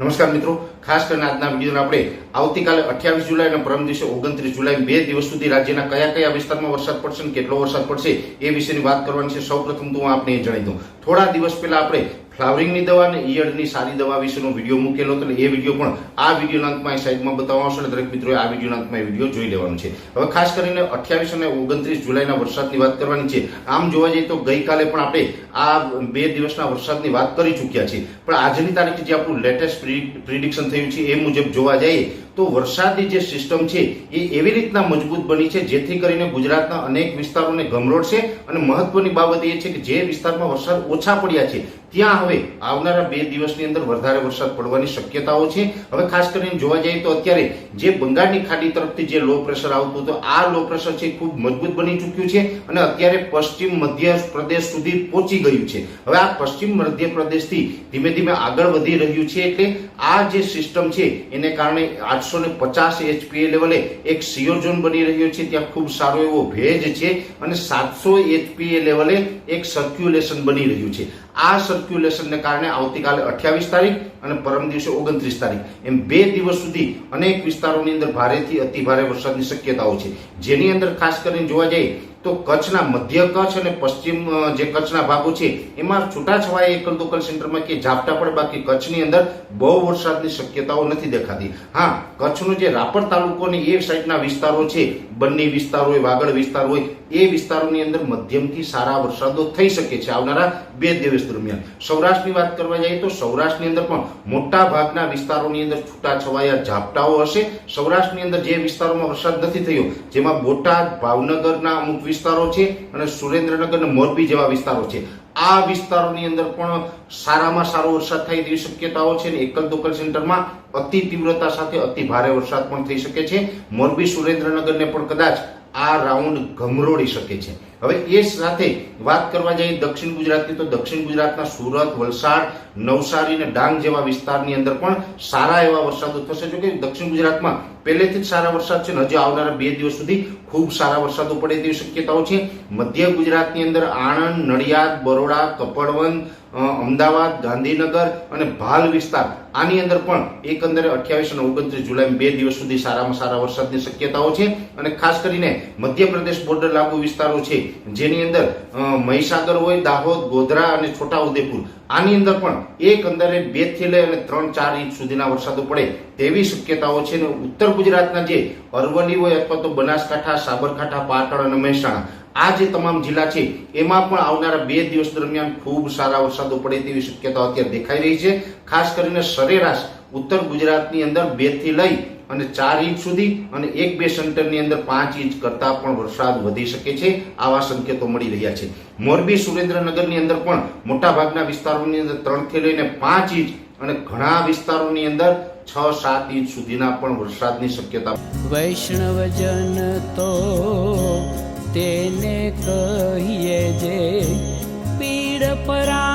નમસ્કાર મિત્રો. ખાસ કરીને આજના વિડીયોમાં આપણે આવતીકાલે અઠ્યાવીસ જુલાઈ અને પરમ દિવસે ઓગણત્રીસ જુલાઈ બે દિવસ સુધી રાજ્યના કયા કયા વિસ્તારમાં વરસાદ પડશે કેટલો વરસાદ પડશે એ વિશેની વાત કરવાની છે. સૌપ્રથમ તો હું આપણે એ જણાવી દઉં. થોડા દિવસ પહેલા આપણે ફ્લાવરિંગની દવા અને ઈયળની સારી દવા વિશેનો વીડિયો મૂકેલો હતો એ વીડિયો પણ આ વીડિયો અંકમાં સાઈડમાં બતાવવામાં આવશે અને દરેક મિત્રોએ આ વીડિયો અંકમાં એ વીડિયો જોઈ લેવાનો છે. હવે ખાસ કરીને અઠ્યાવીસ અને ઓગણત્રીસ જુલાઈના વરસાદની વાત કરવાની છે. આમ જોવા જઈએ તો ગઈકાલે પણ આપણે આ બે દિવસના વરસાદની વાત કરી ચૂક્યા છીએ. પણ આજની તારીખે જે આપણું લેટેસ્ટ પ્રિડિક્શન થયું છે એ મુજબ જોવા જઈએ તો વરસાદની જે સિસ્ટમ છે, એ એવી રીતના મજબૂત બની છે, જેથી કરીને ગુજરાતના અનેક વિસ્તારોને ગમરોડશે અને મહત્વની બાબત એ છે કે જે વિસ્તારમાં વરસાદ ઓછા પડ્યા છે, ત્યાં હવે આવનારા બે દિવસની અંદર વધારે વરસાદ પડવાની શક્યતાઓ છે. હવે ખાસ કરીને જોવા જઈએ તો અત્યારે જે બંગાળની ખાડી તરફથી જે લો પ્રેશર આવતું હતું, આ લો પ્રેશર છે ખૂબ મજબૂત બની ચૂક્યું છે અને અત્યારે પશ્ચિમ મધ્ય પ્રદેશ સુધી પહોંચી ગયું છે. હવે આ પશ્ચિમ મધ્ય પ્રદેશથી ધીમે ધીમે આગળ વધી રહ્યું છે એટલે આ જે સિસ્ટમ છે, એને કારણે આઠસો ને પચાસ એચપીએ લેવલે એક સિયોઝોન બની રહ્યો છે. ત્યાં ખૂબ સારો એવો ભેજ છે અને સાતસો એચપીએ લેવલે એક સર્ક્યુલેશન બની રહ્યું છે. આ સર્ક્યુલેશનને કારણે આવતીકાલે અઠ્યાવીસ તારીખ અને પરમ દિવસે ઓગણત્રીસ તારીખ. એમ બે દિવસ સુધી અનેક વિસ્તારોની અંદર ભારેથી અતિ ભારે વરસાદની શક્યતાઓ છે. જેની અંદર ખાસ કરીને જોવા જઈએ તો કચ્છના મધ્ય કચ્છ અને પશ્ચિમ જે કચ્છના ભાગો છે, એમાં છૂટાછવાયા એકલ દોકલ સેન્ટરમાં કે ઝાપટા પડે બાકી કચ્છની અંદર બહુ વરસાદની શક્યતાઓ નથી દેખાતી. હા, કચ્છનો જે રાપર તાલુકોની એ સાઈડના વિસ્તારો છે, બંને વિસ્તાર હોય, વાગડ વિસ્તાર હોય, એ વિસ્તારોની અંદર મધ્યમથી સારા વરસાદો થઈ શકે છે આવનારા બે દિવસ દરમિયાન. સૌરાષ્ટ્રની વાત કરવા જઈએ તો સૌરાષ્ટ્રની અંદર પણ મોટા ભાગના વિસ્તારોની અંદર છૂટાછવાયા ઝાપટાઓ હશે. સૌરાષ્ટ્રની અંદર જે વિસ્તારોમાં વરસાદ નથી થયો, જેમાં બોટાદ, ભાવનગરના અમુક વિસ્તારો છે અને સુરેન્દ્રનગર અને મોરબી જેવા વિસ્તારો છે. આ વિસ્તારોની અંદર પણ સારામાં સારો વરસાદ થાય તેવી શક્યતાઓ છે અને એકલ દોકલ સેન્ટરમાં અતિ તીવ્રતા સાથે અતિ ભારે વરસાદ પણ થઈ શકે છે. મોરબી સુરેન્દ્રનગરને પણ કદાચ આ રાઉન્ડ ગમરોડી શકે છે. હવે એ સાથે વાત કરવા જઈએ દક્ષિણ ગુજરાતની, તો દક્ષિણ ગુજરાતના સુરત, વલસાડ, નવસારી અને ડાંગ જેવા વિસ્તારની અંદર પણ સારા એવા વરસાદો થશે. જો કે દક્ષિણ ગુજરાતમાં પહેલેથી જ સારા વરસાદ છે અને આવનારા બે દિવસ સુધી ખૂબ સારા વરસાદો પડે તેવી શક્યતાઓ છે. મધ્ય ગુજરાતની અંદર આણંદ, નડિયાદ, બરોડા કપડવંદ અમદાવાદ, ગાંધીનગર અને ભાલ વિસ્તાર આની અંદર પણ એકંદરે અઠ્યાવીસ અને ઓગણત્રીસ જુલાઈ બે દિવસ સુધી સારામાં સારા વરસાદની શક્યતાઓ છે. અને ખાસ કરીને મધ્યપ્રદેશ બોર્ડર લાગુ વિસ્તારો છે. જેની અંદર મહીસાગર હોય, દાહોદ, ગોધરા અને છોટાઉદેપુર. આની અંદર પણ એક અંદરે બેથી લઈ અને ત્રણ ચાર ઇંચ સુધીના વરસાદો પડે તેવી શક્યતાઓ છે અને ઉત્તર ગુજરાતના જે અરવલ્લી હોય અથવા તો બનાસકાંઠા, સાબરકાંઠા, પાટણ અને મહેસાણા, આ જે તમામ જિલ્લા છે, એમાં પણ આવનારા બે દિવસ દરમિયાન ખૂબ સારા વરસાદો પડે તેવી શક્યતાઓ અત્યારે દેખાઈ રહી છે. ખાસ કરીને સરેરાશ ઉત્તર ગુજરાતની અંદર બેથી લઈ અને ચાર ઇંચ સુધી અને એક બે સેન્ટરની અંદર પાંચ ઇંચ કરતા પણ વરસાદ વધી શકે છે, આવા સંકેતો મળી રહ્યા છે. મોરબી સુરેન્દ્રનગરની અંદર પણ મોટાભાગના વિસ્તારોની અંદર ત્રણથી લઈને પાંચ ઇંચ અને ઘણા વિસ્તારોની અંદર છ, સાત ઇંચ સુધીના પણ વરસાદની શક્યતા. વૈષ્ણવજન તો તેને કહીએ જે પીડ પરાઈ